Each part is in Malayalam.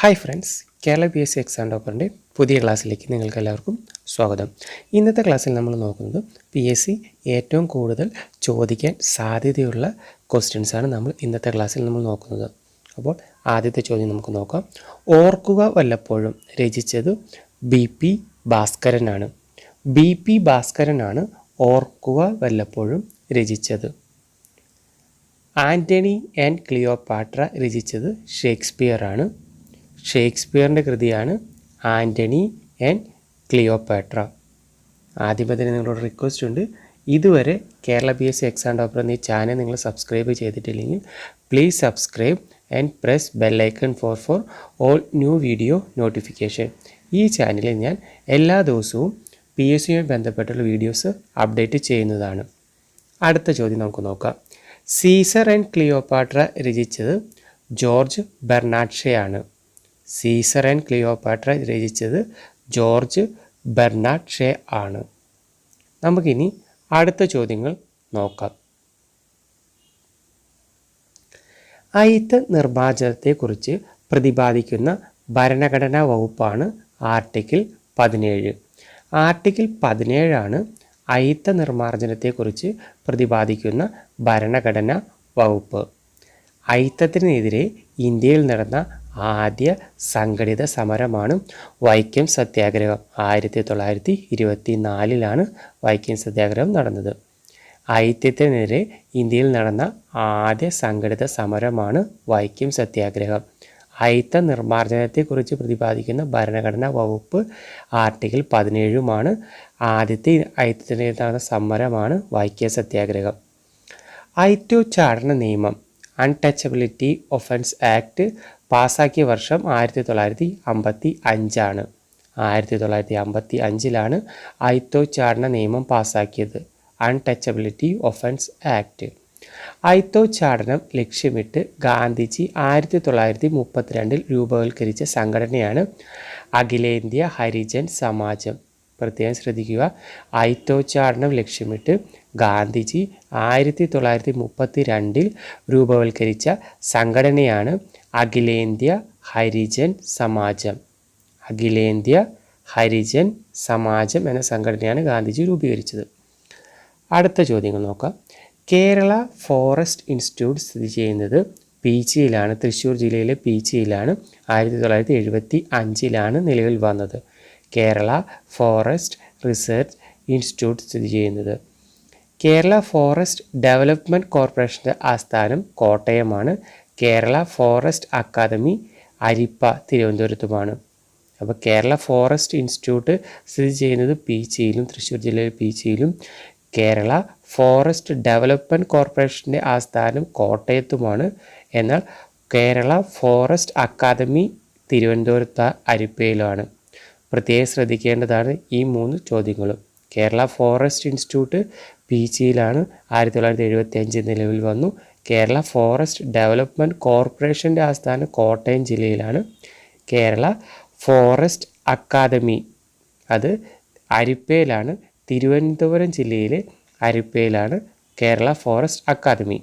Hi friends Kerala P S C exam ടോപ്പറിൻ്റെ പുതിയ ക്ലാസ്സിലേക്ക് നിങ്ങൾക്ക് എല്ലാവർക്കും സ്വാഗതം ഇന്നത്തെ ക്ലാസ്സിൽ നമ്മൾ നോക്കുന്നത് പി എസ് സി ഏറ്റവും കൂടുതൽ ചോദിക്കാൻ സാധ്യതയുള്ള ക്വസ്റ്റ്യൻസാണ് നമ്മൾ ഇന്നത്തെ ക്ലാസ്സിൽ നമ്മൾ നോക്കുന്നത് അപ്പോൾ ആദ്യത്തെ ചോദ്യം നമുക്ക് നോക്കാം ഓർക്കുക വല്ലപ്പോഴും രചിച്ചത് ബി പി ഭാസ്കരനാണ് ബി പി ഭാസ്കരനാണ് ഓർക്കുക വല്ലപ്പോഴും രചിച്ചത് ആൻ്റണി ആൻഡ് ക്ലിയോപാട്ര രചിച്ചത് ഷേക്സ്പിയറാണ് ആണ് ഷേക്സ്പിയറിൻ്റെ കൃതിയാണ് ആൻ്റണി ആൻഡ് ക്ലിയോപാട്ര ആദ്യം തന്നെ നിങ്ങളോട് റിക്വസ്റ്റ് ഉണ്ട് ഇതുവരെ Kerala B S C exam topper എന്നീ ചാനൽ നിങ്ങൾ സബ്സ്ക്രൈബ് ചെയ്തിട്ടില്ലെങ്കിൽ please subscribe and press bell icon for for all new video notification ഈ ചാനലിൽ ഞാൻ എല്ലാ ദിവസവും പി എസ് സിയുമായി ബന്ധപ്പെട്ടുള്ള വീഡിയോസ് അപ്ഡേറ്റ് ചെയ്യുന്നതാണ് അടുത്ത ചോദ്യം നമുക്ക് നോക്കാം സീസർ ആൻഡ് ക്ലിയോപാട്ര രചിച്ചത് ജോർജ് ബെർണാഡ്ഷയാണ് സീസർ ആൻഡ് ക്ലിയോപാട്ര രചിച്ചത് ജോർജ് ബെർണാഡ് ഷേ ആണ് നമുക്കിനി അടുത്ത ചോദ്യങ്ങൾ നോക്കാം അയിത്ത നിർമ്മാർജ്ജനത്തെക്കുറിച്ച് പ്രതിപാദിക്കുന്ന ഭരണഘടനാ വകുപ്പാണ് ആർട്ടിക്കിൾ പതിനേഴ് ആർട്ടിക്കിൾ പതിനേഴാണ് അയിത്ത നിർമാർജനത്തെക്കുറിച്ച് പ്രതിപാദിക്കുന്ന ഭരണഘടനാ വകുപ്പ് അയിത്തത്തിനെതിരെ ഇന്ത്യയിൽ നടന്ന ആദ്യ സംഘടിത സമരമാണ് വൈക്കം സത്യാഗ്രഹം ആയിരത്തി തൊള്ളായിരത്തി ഇരുപത്തി നാലിലാണ് വൈക്കം സത്യാഗ്രഹം നടന്നത് ഐക്യത്തിനെതിരെ ഇന്ത്യയിൽ നടന്ന ആദ്യ സംഘടിത സമരമാണ് വൈക്കം സത്യാഗ്രഹം ഐത്ത നിർമ്മാർജ്ജനത്തെക്കുറിച്ച് പ്രതിപാദിക്കുന്ന ഭരണഘടനാ വകുപ്പ് ആർട്ടിക്കിൾ പതിനേഴുമാണ് ആദ്യത്തെ അയിത്തത്തിനെതിരെ നടന്ന സമരമാണ് വൈക്കം സത്യാഗ്രഹം ഐറ്റോ ചാടന നിയമം അൺടച്ചബിലിറ്റി ഒഫൻസ് ആക്ട് പാസ്സാക്കിയ വർഷം ആയിരത്തി തൊള്ളായിരത്തി അമ്പത്തി അഞ്ചാണ് ആയിരത്തി തൊള്ളായിരത്തി അമ്പത്തി അഞ്ചിലാണ് ഐത്തോ ചാടന നിയമം പാസ്സാക്കിയത് അൺടച്ചബിലിറ്റി ഒഫൻസ് ആക്ട് ഐത്തോ ചാടനം ലക്ഷ്യമിട്ട് ഗാന്ധിജി ആയിരത്തി തൊള്ളായിരത്തി മുപ്പത്തിരണ്ടിൽ രൂപവൽക്കരിച്ച സംഘടനയാണ് അഖിലേന്ത്യ ഹരിജൻ സമാജം പ്രത്യേകം ശ്രദ്ധിക്കുക ഐത്തോച്ചാടനം ലക്ഷ്യമിട്ട് ഗാന്ധിജി ആയിരത്തി തൊള്ളായിരത്തി മുപ്പത്തി രണ്ടിൽ രൂപവൽക്കരിച്ച സംഘടനയാണ് അഖിലേന്ത്യ ഹരിജൻ സമാജം അഖിലേന്ത്യ ഹരിജൻ സമാജം എന്ന സംഘടനയാണ് ഗാന്ധിജി രൂപീകരിച്ചത് അടുത്ത ചോദ്യങ്ങൾ നോക്കാം കേരള ഫോറസ്റ്റ് ഇൻസ്റ്റിറ്റ്യൂട്ട് സ്ഥിതി ചെയ്യുന്നത് പീച്ചിയിലാണ് തൃശ്ശൂർ ജില്ലയിലെ പീച്ചിയിലാണ് ആയിരത്തി തൊള്ളായിരത്തി എഴുപത്തി അഞ്ചിലാണ് നിലവിൽ വന്നത് കേരള ഫോറസ്റ്റ് റിസർച്ച് ഇൻസ്റ്റിറ്റ്യൂട്ട് സ്ഥിതി ചെയ്യുന്നത് കേരള ഫോറസ്റ്റ് ഡെവലപ്മെൻറ്റ് കോർപ്പറേഷൻ്റെ ആസ്ഥാനം കോട്ടയമാണ് കേരള ഫോറസ്റ്റ് അക്കാദമി അരിപ്പ തിരുവനന്തപുരത്തുമാണ് അപ്പോൾ കേരള ഫോറസ്റ്റ് ഇൻസ്റ്റിറ്റ്യൂട്ട് സ്ഥിതി ചെയ്യുന്നത് പീച്ചിയിലും തൃശ്ശൂർ ജില്ലയിലെ പീച്ചിയിലും കേരള ഫോറസ്റ്റ് ഡെവലപ്മെൻറ്റ് കോർപ്പറേഷൻ്റെ ആസ്ഥാനം കോട്ടയത്തുമാണ് എന്നാൽ കേരള ഫോറസ്റ്റ് അക്കാദമി തിരുവനന്തപുരത്ത് അരിപ്പയിലാണ് പ്രത്യേകം ശ്രദ്ധിക്കേണ്ടതാണ് ഈ മൂന്ന് ചോദ്യങ്ങളും കേരള ഫോറസ്റ്റ് ഇൻസ്റ്റിറ്റ്യൂട്ട് ജിയിലാണ് ആയിരത്തി തൊള്ളായിരത്തി എഴുപത്തി അഞ്ച് നിലവിൽ വന്നു കേരള ഫോറസ്റ്റ് ഡെവലപ്മെൻറ്റ് കോർപ്പറേഷൻ്റെ ആസ്ഥാനം കോട്ടയം ജില്ലയിലാണ് കേരള ഫോറസ്റ്റ് അക്കാദമി അത് അരിപ്പയിലാണ് തിരുവനന്തപുരം ജില്ലയിലെ അരിപ്പയിലാണ് കേരള ഫോറസ്റ്റ് അക്കാദമി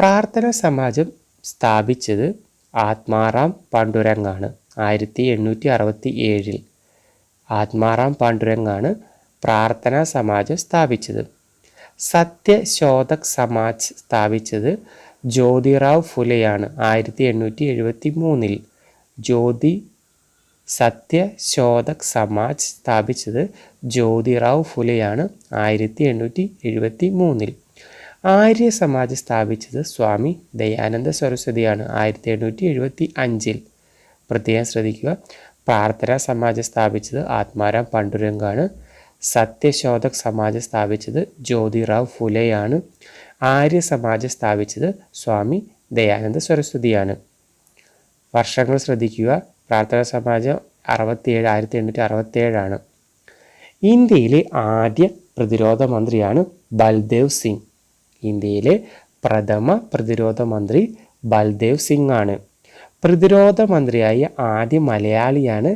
പ്രാർത്ഥന സമാജം സ്ഥാപിച്ചത് ആത്മാറാം പണ്ടുരങ്ങാണ് ആയിരത്തി എണ്ണൂറ്റി അറുപത്തി ഏഴിൽ ആത്മാറാം പാണ്ഡുരംഗാണ് പ്രാർത്ഥനാ സമാജം സ്ഥാപിച്ചത് സത്യശോധക് സമാജ് സ്ഥാപിച്ചത് ജ്യോതിറാവ് ഫുലെയാണ് ആയിരത്തി എണ്ണൂറ്റി എഴുപത്തി മൂന്നിൽ ജ്യോതി സത്യശോധക് സമാജ് സ്ഥാപിച്ചത് ജ്യോതിറാവ് ഫുലെയാണ് ആയിരത്തി എണ്ണൂറ്റി എഴുപത്തി മൂന്നിൽ ആര്യ സമാജ് സ്ഥാപിച്ചത് സ്വാമി ദയാനന്ദ സരസ്വതിയാണ് ആയിരത്തി എണ്ണൂറ്റി എഴുപത്തി അഞ്ചിൽ പ്രത്യേകം ശ്രദ്ധിക്കുക പ്രാർത്ഥന സമാജം സ്ഥാപിച്ചത് ആത്മാരാം പണ്ടുരംഗാണ് സത്യശോധക് സമാജം സ്ഥാപിച്ചത് ജ്യോതിറാവ് ഫുലെയാണ് ആര്യ സമാജം സ്ഥാപിച്ചത് സ്വാമി ദയാനന്ദ സരസ്വതിയാണ് വർഷങ്ങൾ ശ്രദ്ധിക്കുക പ്രാർത്ഥന സമാജം അറുപത്തിയേഴ് ആയിരത്തി എണ്ണൂറ്റി അറുപത്തിയേഴാണ് ഇന്ത്യയിലെ ആദ്യ പ്രതിരോധ മന്ത്രിയാണ് ബൽദേവ് സിംഗ് ഇന്ത്യയിലെ പ്രഥമ പ്രതിരോധ മന്ത്രി ബൽദേവ് സിംഗ് ആണ് പ്രതിരോധ മന്ത്രിയായ ആദ്യ മലയാളിയാണ്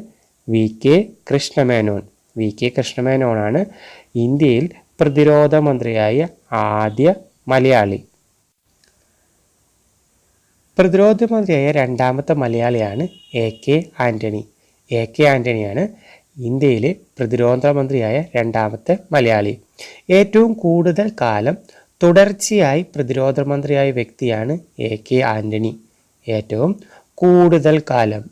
V K Krishna Menon V K കൃഷ്ണമേനോനാണ് ഇന്ത്യയിൽ പ്രതിരോധ മന്ത്രിയായ ആദ്യ മലയാളി പ്രതിരോധ മന്ത്രിയായ രണ്ടാമത്തെ മലയാളിയാണ് A K Antony A K ആൻ്റണിയാണ് ഇന്ത്യയിലെ പ്രതിരോധ മന്ത്രിയായ രണ്ടാമത്തെ മലയാളി ഏറ്റവും കൂടുതൽ കാലം തുടർച്ചയായി പ്രതിരോധ മന്ത്രിയായ വ്യക്തിയാണ് എ കെ ആൻ്റണി ഏറ്റവും കൂടുതൽ കാലം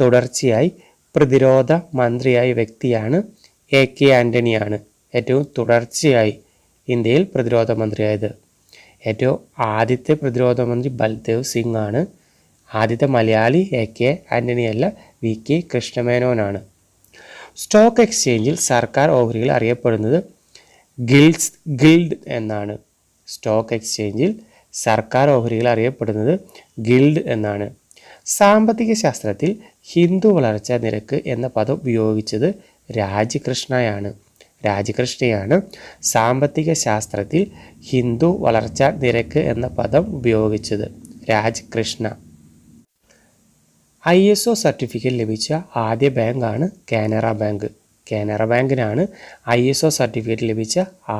തുടർച്ചയായി പ്രതിരോധ മന്ത്രിയായ വ്യക്തിയാണ് എ കെ ആൻ്റണിയാണ് ഏറ്റവും തുടർച്ചയായി ഇന്ത്യയിൽ പ്രതിരോധ മന്ത്രിയായത് ഏറ്റവും ആദ്യത്തെ പ്രതിരോധ മന്ത്രി ബൽദേവ് സിംഗ് ആണ് ആദ്യത്തെ മലയാളി എ കെ ആൻ്റണി അല്ല വി കെ കൃഷ്ണമേനോനാണ് സ്റ്റോക്ക് എക്സ്ചേഞ്ചിൽ സർക്കാർ ഓഹരികൾ അറിയപ്പെടുന്നത് ഗിൽസ് ഗിൽഡ് എന്നാണ് സ്റ്റോക്ക് എക്സ്ചേഞ്ചിൽ സർക്കാർ ഓഹരികൾ അറിയപ്പെടുന്നത് ഗിൽഡ് എന്നാണ് സാമ്പത്തിക ശാസ്ത്രത്തിൽ ഹിന്ദു വളർച്ചാ നിരക്ക് എന്ന പദം ഉപയോഗിച്ചത് രാജകൃഷ്ണയാണ് രാജകൃഷ്ണയാണ് സാമ്പത്തിക ശാസ്ത്രത്തിൽ ഹിന്ദു വളർച്ചാ നിരക്ക് എന്ന പദം ഉപയോഗിച്ചത് Raj Krishna I S O certificate ലഭിച്ച ആദ്യ ബാങ്കാണ് കാനറ ബാങ്ക് കാനറ ബാങ്കിനാണ് ഐ എസ് ഒ സർട്ടിഫിക്കറ്റ് ലഭിച്ച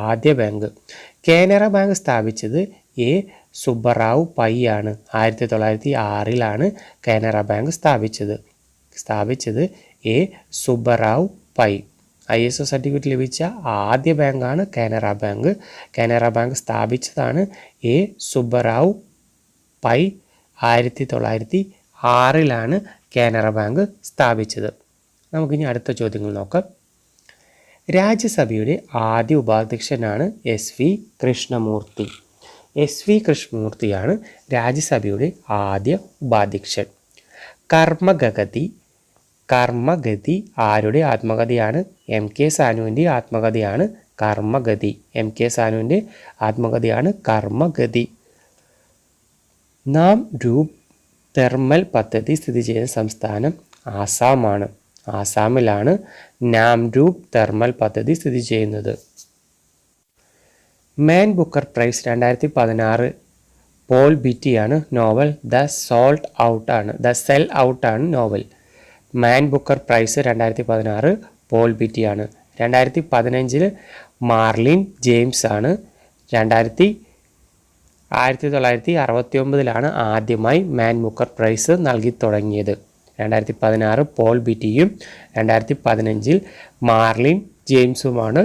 ആദ്യ ബാങ്ക് കാനറ ബാങ്ക് സ്ഥാപിച്ചത് എ സുബ്ബറാവു പൈ ആണ് ആയിരത്തി തൊള്ളായിരത്തി ആറിലാണ് കാനറ ബാങ്ക് സ്ഥാപിച്ചത് സ്ഥാപിച്ചത് A Subbarao Pai I S O certificate ലഭിച്ച ആദ്യ ബാങ്കാണ് കാനറ ബാങ്ക് കാനറ ബാങ്ക് സ്ഥാപിച്ചതാണ് എ സുബ്ബറാവു പൈ ആയിരത്തി തൊള്ളായിരത്തി ആറിലാണ് കാനറ ബാങ്ക് സ്ഥാപിച്ചത് നമുക്കിനി അടുത്ത ചോദ്യങ്ങൾ നോക്കാം രാജ്യസഭയുടെ ആദ്യ ഉപാധ്യക്ഷനാണ് S V Krishnamurthy S V കൃഷ്ണമൂർത്തിയാണ് രാജ്യസഭയുടെ ആദ്യ ഉപാധ്യക്ഷൻ കർമ്മഗതി കർമ്മഗതി ആരുടെ ആത്മകഥയാണ് എം കെ സാനുവിൻ്റെ ആത്മകഥയാണ് കർമ്മഗതി എം കെ സാനുവിൻ്റെ ആത്മകഥയാണ് കർമ്മഗതി നാം രൂപ തെർമൽ പദ്ധതി സ്ഥിതി ചെയ്യുന്ന സംസ്ഥാനം ആസാമാണ് ആസാമിലാണ് നാം രൂപ് തെർമൽ പദ്ധതി സ്ഥിതി ചെയ്യുന്നത് മാൻ ബുക്കർ പ്രൈസ് രണ്ടായിരത്തി പതിനാറ് പോൾ ബിറ്റിയാണ് നോവൽ ദ സോൾട്ട് ഔട്ടാണ് ദ സെൽ ഔട്ടാണ് നോവൽ മാൻ ബുക്കർ പ്രൈസ് രണ്ടായിരത്തി പതിനാറ് പോൾ ബിറ്റിയാണ് രണ്ടായിരത്തി പതിനഞ്ചിൽ മാർലിൻ ജെയിംസ് ആണ് രണ്ടായിരത്തി ആയിരത്തി തൊള്ളായിരത്തി അറുപത്തി ഒമ്പതിലാണ് ആദ്യമായി മാൻ ബുക്കർ പ്രൈസ് നൽകി തുടങ്ങിയത് രണ്ടായിരത്തി പതിനാറ് പോൾ ബിറ്റിയും രണ്ടായിരത്തി പതിനഞ്ചിൽ മാർലിൻ ജെയിംസുമാണ്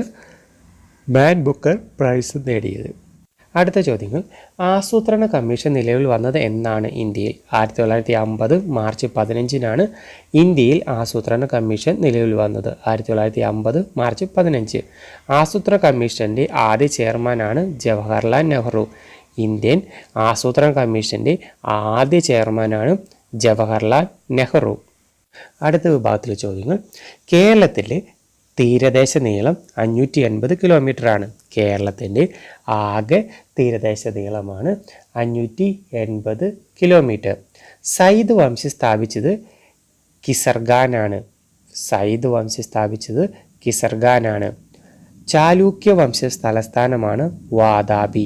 മാൻ ബുക്കർ പ്രൈസ് നേടിയത് അടുത്ത ചോദ്യങ്ങൾ ആസൂത്രണ കമ്മീഷൻ നിലവിൽ വന്നത് എന്നാണ് ഇന്ത്യയിൽ ആയിരത്തി തൊള്ളായിരത്തി അമ്പത് മാർച്ച് പതിനഞ്ചിനാണ് ഇന്ത്യയിൽ ആസൂത്രണ കമ്മീഷൻ നിലവിൽ വന്നത് ആയിരത്തി തൊള്ളായിരത്തി അമ്പത് മാർച്ച് പതിനഞ്ച് ആസൂത്രണ കമ്മീഷൻ്റെ ആദ്യ ചെയർമാനാണ് ജവഹർലാൽ നെഹ്റു ഇന്ത്യൻ ആസൂത്രണ കമ്മീഷൻ്റെ ആദ്യ ചെയർമാനാണ് ജവഹർലാൽ നെഹ്റു അടുത്ത വിഭാഗത്തിലെ ചോദ്യങ്ങൾ കേരളത്തിലെ തീരദേശ നീളം അഞ്ഞൂറ്റി എൺപത് കിലോമീറ്ററാണ് കേരളത്തിൻ്റെ ആകെ തീരദേശ നീളമാണ് അഞ്ഞൂറ്റി എൺപത് കിലോമീറ്റർ സയ്ദ് വംശി സ്ഥാപിച്ചത് കിസർഗാനാണ് സയ്ദ് വംശി സ്ഥാപിച്ചത് കിസർഗാനാണ് ചാലൂക്യ വംശ തലസ്ഥാനമാണ് വാദാബി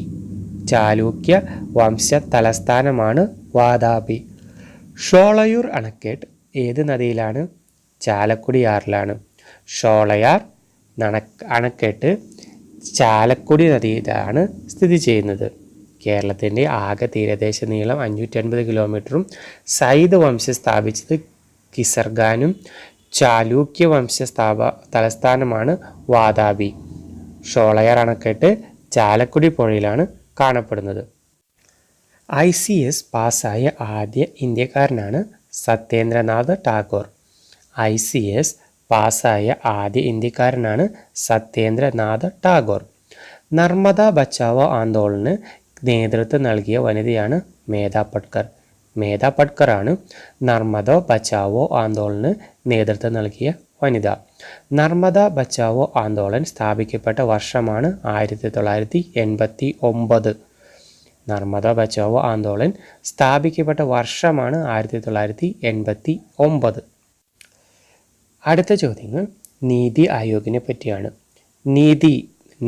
ചാലൂക്യ വംശ തലസ്ഥാനമാണ് വാദാബി ഷോളയൂർ അണക്കെട്ട് ഏത് നദിയിലാണ് ചാലക്കുടിയാറിലാണ് ഷോളയാർ അണക്കെട്ട് ചാലക്കുടി നദിയിലാണ് സ്ഥിതി ചെയ്യുന്നത് കേരളത്തിൻ്റെ ആകെ തീരദേശ നീളം അൻപത് കിലോമീറ്ററും സൈദ് വംശ സ്ഥാപിച്ചത് കിസർഗാനും ചാലൂക്യ വംശ സ്ഥാപ തലസ്ഥാനമാണ് വാദാബി ഷോളയാർ അണക്കെട്ട് ചാലക്കുടി പുഴയിലാണ് കാണപ്പെടുന്നത് ഐ സി എസ് പാസ്സായ ആദ്യ ഇന്ത്യക്കാരനാണ് Satyendranath Tagore I C S പാസ്സായ ആദ്യ ഇന്ത്യക്കാരനാണ് സത്യേന്ദ്രനാഥ് ടാഗോർ നർമ്മദ ബച്ചാവോ ആന്തോളന് നേതൃത്വം നൽകിയ വനിതയാണ് മേധ പട്കർ മേധ പട്കറാണ് നർമ്മദ ബച്ചാവോ ആന്തോളന് നേതൃത്വം നൽകിയ വനിത നർമ്മദ ബച്ചാവോ ആന്തോളൻ സ്ഥാപിക്കപ്പെട്ട വർഷമാണ് ആയിരത്തി തൊള്ളായിരത്തി എൺപത്തി ഒമ്പത് നർമ്മദ ബച്ചാവോ ആന്തോളൻ സ്ഥാപിക്കപ്പെട്ട വർഷമാണ് ആയിരത്തി തൊള്ളായിരത്തി എൺപത്തി ഒമ്പത് അടുത്ത ചോദ്യങ്ങൾ നീതി ആയോഗിനെ പറ്റിയാണ് NITI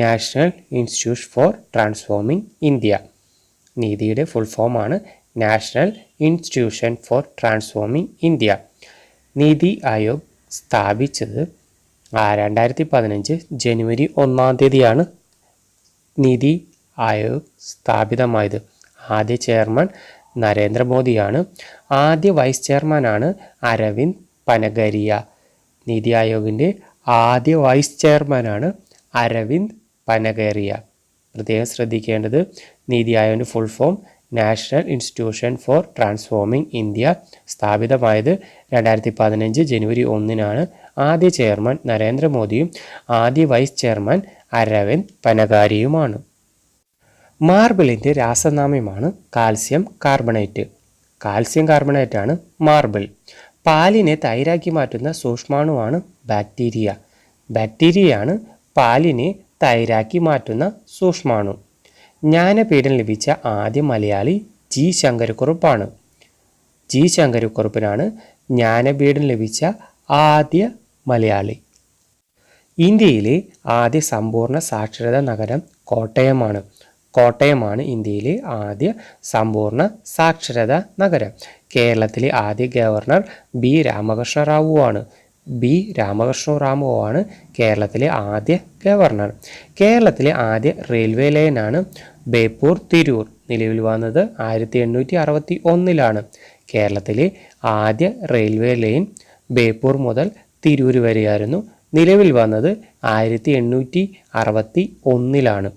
national institute for transforming India നീതിയുടെ ഫുൾ ഫോമാണ് national institution for transforming India NITI Aayog സ്ഥാപിച്ചത് രണ്ടായിരത്തി പതിനഞ്ച് ജനുവരി ഒന്നാം തീയതിയാണ് നീതി ആയോഗ് സ്ഥാപിതമായത് ആദ്യ ചെയർമാൻ നരേന്ദ്രമോദിയാണ് ആദ്യ വൈസ് ചെയർമാനാണ് അരവിന്ദ് പനഗരിയ നീതി ആയോഗിൻ്റെ ആദ്യ വൈസ് ചെയർമാനാണ് അരവിന്ദ് പനകേറിയ പ്രത്യേകം ശ്രദ്ധിക്കേണ്ടത് NITI ആയോഗിൻ്റെ full form national institution for transforming India സ്ഥാപിതമായത് രണ്ടായിരത്തി പതിനഞ്ച് ജനുവരി ഒന്നിനാണ് ആദ്യ ചെയർമാൻ നരേന്ദ്രമോദിയും ആദ്യ വൈസ് ചെയർമാൻ അരവിന്ദ് പനകാരിയുമാണ് മാർബിളിൻ്റെ രാസനാമ്യമാണ് കാൽസ്യം കാർബണേറ്റ് കാൽസ്യം കാർബണേറ്റാണ് മാർബിൾ പാലിനെ തൈരാക്കി മാറ്റുന്ന സൂക്ഷ്മാണുവാണ് ബാക്ടീരിയ ബാക്ടീരിയയാണ് പാലിനെ തൈരാക്കി മാറ്റുന്ന സൂക്ഷ്മാണു ജ്ഞാനപീഠം ലഭിച്ച ആദ്യ മലയാളി ജി ശങ്കരക്കുറുപ്പാണ് ജി ശങ്കരക്കുറുപ്പിനാണ് ജ്ഞാനപീഠം ലഭിച്ച ആദ്യ മലയാളി ഇന്ത്യയിലെ ആദ്യ സമ്പൂർണ്ണ സാക്ഷരതാ നഗരം കോട്ടയമാണ് കോട്ടയമാണ് ഇന്ത്യയിലെ ആദ്യ സമ്പൂർണ്ണ സാക്ഷരതാ നഗരം കേരളത്തിലെ ആദ്യ ഗവർണർ ബി രാമകൃഷ്ണ റാവുവാണ് ബി രാമകൃഷ്ണ റാമുവാണ് കേരളത്തിലെ ആദ്യ ഗവർണർ കേരളത്തിലെ ആദ്യ റെയിൽവേ ലൈനാണ് ബേപ്പൂർ തിരൂർ നിലവിൽ വന്നത് ആയിരത്തി എണ്ണൂറ്റി അറുപത്തി ഒന്നിലാണ് കേരളത്തിലെ ആദ്യ റെയിൽവേ ലൈൻ ബേപ്പൂർ മുതൽ തിരൂർ വരെയായിരുന്നു നിലവിൽ വന്നത് ആയിരത്തി എണ്ണൂറ്റി അറുപത്തി ഒന്നിലാണ്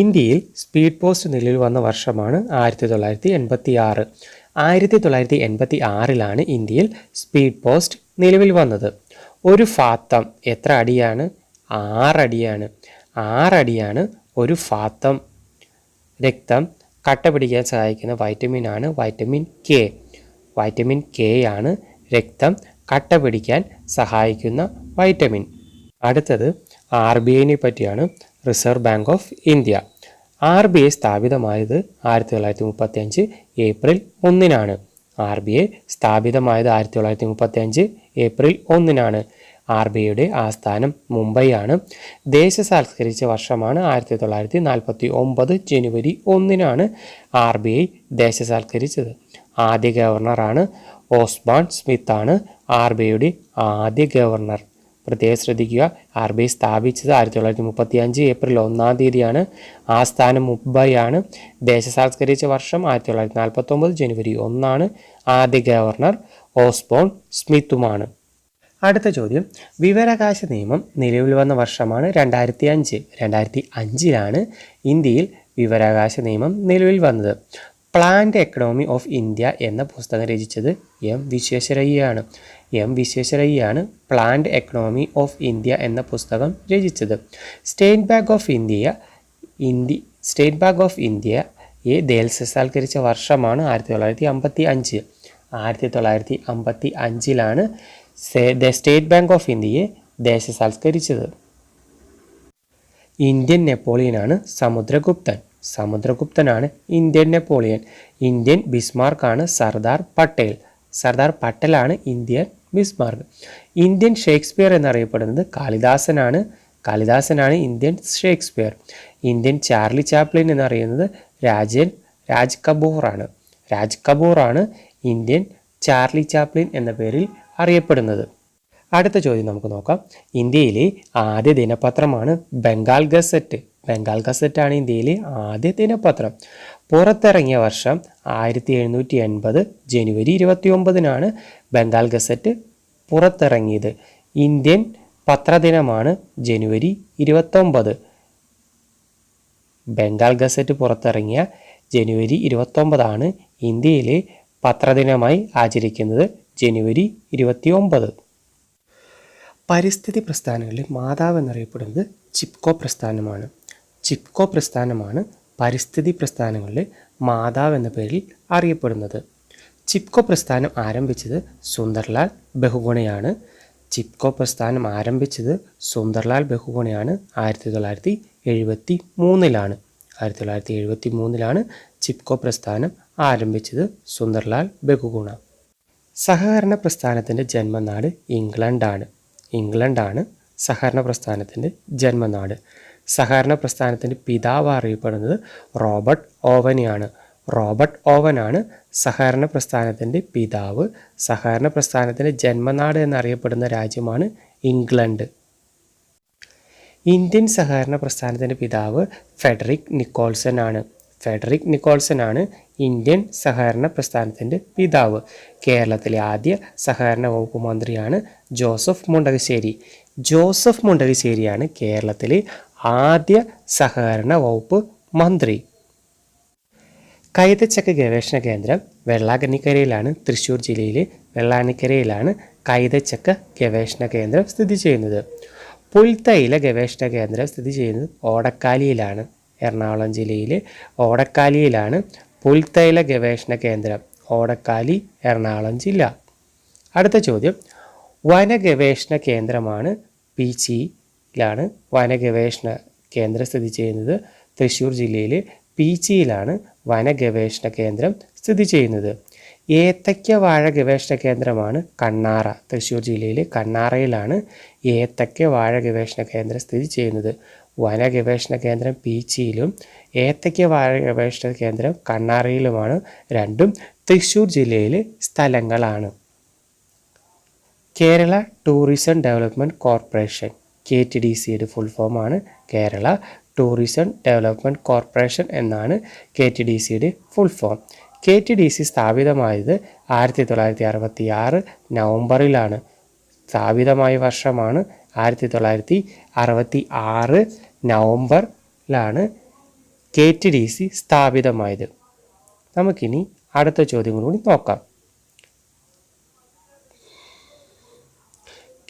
ഇന്ത്യയിൽ സ്പീഡ് പോസ്റ്റ് നിലവിൽ വന്ന വർഷമാണ് ആയിരത്തി തൊള്ളായിരത്തി എൺപത്തി ആറ് ആയിരത്തി തൊള്ളായിരത്തി എൺപത്തി ആറിലാണ് ഇന്ത്യയിൽ സ്പീഡ് പോസ്റ്റ് നിലവിൽ വന്നത് ഒരു ഫാത്തം എത്ര അടിയാണ് ആറടിയാണ് ആറടിയാണ് ഒരു ഫാത്തം രക്തം കട്ട പിടിക്കാൻ സഹായിക്കുന്ന വൈറ്റമിൻ ആണ് വൈറ്റമിൻ കെ വൈറ്റമിൻ കെ ആണ് രക്തം കട്ട പിടിക്കാൻ സഹായിക്കുന്ന വൈറ്റമിൻ അടുത്തത് ആർ ബി ഐനെ പറ്റിയാണ് Reserve Bank of India R B I സ്ഥാപിതമായത് ആയിരത്തി തൊള്ളായിരത്തി മുപ്പത്തി അഞ്ച് ഏപ്രിൽ ഒന്നിനാണ് ആർ ബി ഐ സ്ഥാപിതമായത് ആയിരത്തി തൊള്ളായിരത്തി മുപ്പത്തി അഞ്ച് ഏപ്രിൽ ഒന്നിനാണ് ആർ ബി ഐയുടെ ആസ്ഥാനം മുംബൈ മുംബൈയാണ് ദേശസാൽസ്കരിച്ച വർഷമാണ് ആയിരത്തി തൊള്ളായിരത്തി നാൽപ്പത്തി ഒമ്പത് ജനുവരി ഒന്നിനാണ് ആർ ബി ഐ ദേശസാൽക്കരിച്ചത് ആദ്യ ഗവർണറാണ് ഓസ്ബാൺ സ്മിത്താണ് ആർ ബി ഐയുടെ ആദ്യ ഗവർണർ പ്രത്യേകം ശ്രദ്ധിക്കുക ആർ ബി ഐ സ്ഥാപിച്ചത് ആയിരത്തി തൊള്ളായിരത്തി മുപ്പത്തി അഞ്ച് ഏപ്രിൽ ഒന്നാം തീയതിയാണ് ആസ്ഥാനം മുംബൈ ആണ് ദേശസാത്കരിച്ച വർഷം ആയിരത്തി തൊള്ളായിരത്തി നാൽപ്പത്തൊമ്പത് ജനുവരി ഒന്നാണ് ആദ്യ ഗവർണർ ഓസ്ബോൺ സ്മിത്തുമാണ് അടുത്ത ചോദ്യം വിവരാകാശ നിയമം നിലവിൽ വന്ന വർഷമാണ് രണ്ടായിരത്തി അഞ്ച് രണ്ടായിരത്തി അഞ്ചിലാണ് ഇന്ത്യയിൽ വിവരാകാശ നിയമം നിലവിൽ വന്നത് പ്ലാന്റ് എക്കണോമി ഓഫ് ഇന്ത്യ എന്ന പുസ്തകം രചിച്ചത് എം വിശ്വേശ്വരയ്യാണ് എം വിശ്വേശ്വരയ്യാണ് പ്ലാന്റ് എക്കണോമി ഓഫ് ഇന്ത്യ എന്ന പുസ്തകം രചിച്ചത് state bank of India India state bank of India A ദേശസാൽക്കരിച്ച വർഷമാണ് ആയിരത്തി തൊള്ളായിരത്തി അമ്പത്തി അഞ്ച് ആയിരത്തി തൊള്ളായിരത്തി അമ്പത്തി അഞ്ചിലാണ് സ്റ്റേറ്റ് ബാങ്ക് ഓഫ് ഇന്ത്യയെ ദേശസാൽക്കരിച്ചത് ഇന്ത്യൻ നെപ്പോളിയനാണ് സമുദ്രഗുപ്തൻ സമുദ്രഗുപ്തനാണ് ഇന്ത്യൻ നെപ്പോളിയൻ ഇന്ത്യൻ ബിസ്മാർക്കാണ് സർദാർ പട്ടേൽ സർദാർ പട്ടലാണ് ഇന്ത്യൻ ബിസ്മാർക്ക് ഇന്ത്യൻ ഷേക്സ്പിയർ എന്നറിയപ്പെടുന്നത് കാളിദാസനാണ് കാളിദാസനാണ് Indian Shakespeare Indian Charlie Chaplin എന്നറിയുന്നത് Rajan Raj കപൂറാണ് രാജ് കപൂറാണ് ഇന്ത്യൻ ചാർലി ചാപ്ലിൻ എന്ന പേരിൽ അറിയപ്പെടുന്നത് അടുത്ത ചോദ്യം നമുക്ക് നോക്കാം ഇന്ത്യയിലെ ആദ്യ ദിനപത്രമാണ് ബംഗാൾ ഗസറ്റ് ബംഗാൾ ഗസറ്റാണ് ഇന്ത്യയിലെ ആദ്യ ദിനപത്രം പുറത്തിറങ്ങിയ വർഷം ആയിരത്തി എഴുന്നൂറ്റി എൺപത് ജനുവരി ഇരുപത്തി ഒമ്പതിനാണ് ബംഗാൾ ഗസറ്റ് പുറത്തിറങ്ങിയത് ഇന്ത്യൻ പത്രദിനമാണ് ജനുവരി ഇരുപത്തൊമ്പത് ബംഗാൾ ഗസറ്റ് പുറത്തിറങ്ങിയ ജനുവരി ഇരുപത്തൊമ്പതാണ് ഇന്ത്യയിലെ പത്രദിനമായി ആചരിക്കുന്നത് ജനുവരി ഇരുപത്തി ഒമ്പത് പരിസ്ഥിതി പ്രസ്ഥാനങ്ങളിൽ മാതാവ് എന്നറിയപ്പെടുന്നത് ചിപ്കോ പ്രസ്ഥാനമാണ് ചിപ്കോ പ്രസ്ഥാനമാണ് പരിസ്ഥിതി പ്രസ്ഥാനങ്ങളിൽ മാതാവ് എന്ന പേരിൽ അറിയപ്പെടുന്നത് ചിപ്കോ പ്രസ്ഥാനം ആരംഭിച്ചത് സുന്ദർലാൽ ബഹുഗുണയാണ് ചിപ്കോ പ്രസ്ഥാനം ആരംഭിച്ചത് സുന്ദർലാൽ ബഹുഗുണയാണ് ആയിരത്തി തൊള്ളായിരത്തി എഴുപത്തി മൂന്നിലാണ് ആയിരത്തി തൊള്ളായിരത്തി എഴുപത്തി മൂന്നിലാണ് ചിപ്കോ പ്രസ്ഥാനം ആരംഭിച്ചത് സുന്ദർലാൽ ബഹുഗുണ സഹകരണ പ്രസ്ഥാനത്തിൻ്റെ ജന്മനാട് ഇംഗ്ലണ്ടാണ് ഇംഗ്ലണ്ടാണ് സഹകരണ പ്രസ്ഥാനത്തിൻ്റെ ജന്മനാട് സഹകരണ പ്രസ്ഥാനത്തിൻ്റെ പിതാവ് അറിയപ്പെടുന്നത് റോബർട്ട് ഓവനെയാണ് റോബർട്ട് ഓവനാണ് സഹകരണ പ്രസ്ഥാനത്തിൻ്റെ പിതാവ് സഹകരണ പ്രസ്ഥാനത്തിൻ്റെ ജന്മനാട് എന്നറിയപ്പെടുന്ന രാജ്യമാണ് ഇംഗ്ലണ്ട് ഇന്ത്യൻ സഹകരണ പ്രസ്ഥാനത്തിൻ്റെ പിതാവ് ഫെഡറിക് നിക്കോൾസൺ ആണ് ഫെഡറിക് നിക്കോൾസൺ ആണ് ഇന്ത്യൻ സഹകരണ പ്രസ്ഥാനത്തിൻ്റെ പിതാവ് കേരളത്തിലെ ആദ്യ സഹകരണ വകുപ്പ് മന്ത്രിയാണ് ജോസഫ് മുണ്ടകശ്ശേരി ജോസഫ് മുണ്ടകശ്ശേരിയാണ് കേരളത്തിലെ ആദ്യ സഹകരണ വകുപ്പ് മന്ത്രി കൈതച്ചക്ക ഗവേഷണ കേന്ദ്രം വെള്ളാകണിക്കരയിലാണ് തൃശ്ശൂർ ജില്ലയിലെ വെള്ളാണിക്കരയിലാണ് കൈതച്ചക്ക ഗവേഷണ കേന്ദ്രം സ്ഥിതി ചെയ്യുന്നത് പുൽത്തൈല ഗവേഷണ കേന്ദ്രം സ്ഥിതി ചെയ്യുന്നത് ഓടക്കാലിയിലാണ് എറണാകുളം ജില്ലയിലെ ഓടക്കാലിയിലാണ് പുൽത്തൈല ഗവേഷണ കേന്ദ്രം ഓടക്കാലി എറണാകുളം ജില്ല അടുത്ത ചോദ്യം വനഗവേഷണ കേന്ദ്രമാണ് പി ഡിസ്ട്രിക്റ്റിലാണ് വനഗവേഷണ കേന്ദ്രം സ്ഥിതി ചെയ്യുന്നത് തൃശ്ശൂർ ജില്ലയിലെ പീച്ചിയിലാണ് വനഗവേഷണ കേന്ദ്രം സ്ഥിതി ചെയ്യുന്നത് ഏത്തയ്ക്ക വാഴ ഗവേഷണ കേന്ദ്രമാണ് കണ്ണാറ തൃശ്ശൂർ ജില്ലയിലെ കണ്ണാറയിലാണ് ഏത്തയ്ക്ക വാഴ ഗവേഷണ കേന്ദ്രം സ്ഥിതി ചെയ്യുന്നത് വന ഗവേഷണ കേന്ദ്രം പീച്ചിയിലും ഏത്തയ്ക്ക വാഴ ഗവേഷണ കേന്ദ്രം കണ്ണാറയിലുമാണ് രണ്ടും തൃശ്ശൂർ ജില്ലയിലെ സ്ഥലങ്ങളാണ് Kerala tourism development corporation K T D സിയുടെ ഫുൾ ഫോമാണ് കേരള ടൂറിസം ഡെവലപ്മെൻറ്റ് കോർപ്പറേഷൻ എന്നാണ് കെ ടി ഡി സിയുടെ full form K T D C സ്ഥാപിതമായത് ആയിരത്തി തൊള്ളായിരത്തി അറുപത്തി ആറ് നവംബറിലാണ് സ്ഥാപിതമായ വർഷമാണ് ആയിരത്തി തൊള്ളായിരത്തി അറുപത്തി ആറ് നവംബറിലാണ് കെ ടി ഡി സി സ്ഥാപിതമായത് നമുക്കിനി അടുത്ത ചോദ്യം കൂടി നോക്കാം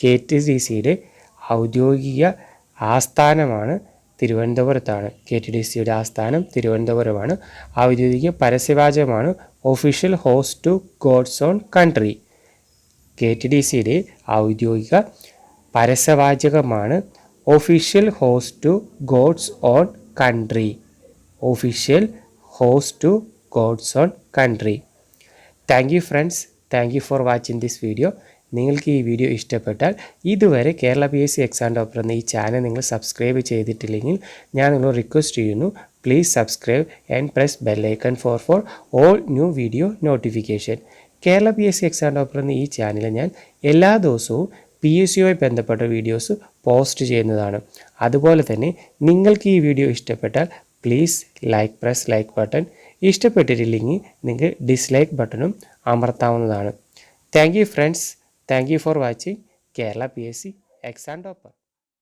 കെ ടി ഡി സിയുടെ ഔദ്യോഗിക ആസ്ഥാനമാണ് തിരുവനന്തപുരത്താണ് കെ ടി ഡി സിയുടെ ആസ്ഥാനം തിരുവനന്തപുരമാണ് ഔദ്യോഗിക പരസ്യവാചകമാണ് official home to God's own country K T D സിയുടെ ഔദ്യോഗിക പരസ്യവാചകമാണ് official home to God's own country official home to God's own country thank you friends thank you for watching this video നിങ്ങൾക്ക് ഈ വീഡിയോ ഇഷ്ടപ്പെട്ടാൽ ഇതുവരെ Kerala P S C exam topper എന്ന ഈ ചാനൽ നിങ്ങൾ സബ്സ്ക്രൈബ് ചെയ്തിട്ടില്ലെങ്കിൽ ഞാൻ നിങ്ങളോട് റിക്വസ്റ്റ് ചെയ്യുന്നു please subscribe and press bell icon for for all new video notification Kerala P S C exam topper എന്ന ഈ ചാനൽ ഞാൻ എല്ലാ ദിവസവും പി എസ് സിയുമായി ബന്ധപ്പെട്ട വീഡിയോസ് പോസ്റ്റ് ചെയ്യുന്നതാണ് അതുപോലെ തന്നെ നിങ്ങൾക്ക് ഈ വീഡിയോ ഇഷ്ടപ്പെട്ടാൽ please like press like button ഇഷ്ടപ്പെട്ടിട്ടില്ലെങ്കിൽ നിങ്ങൾക്ക് ഡിസ്ലൈക്ക് ബട്ടണും അമർത്താവുന്നതാണ് thank you friends Thank you for watching Kerala PSC Exam Topper.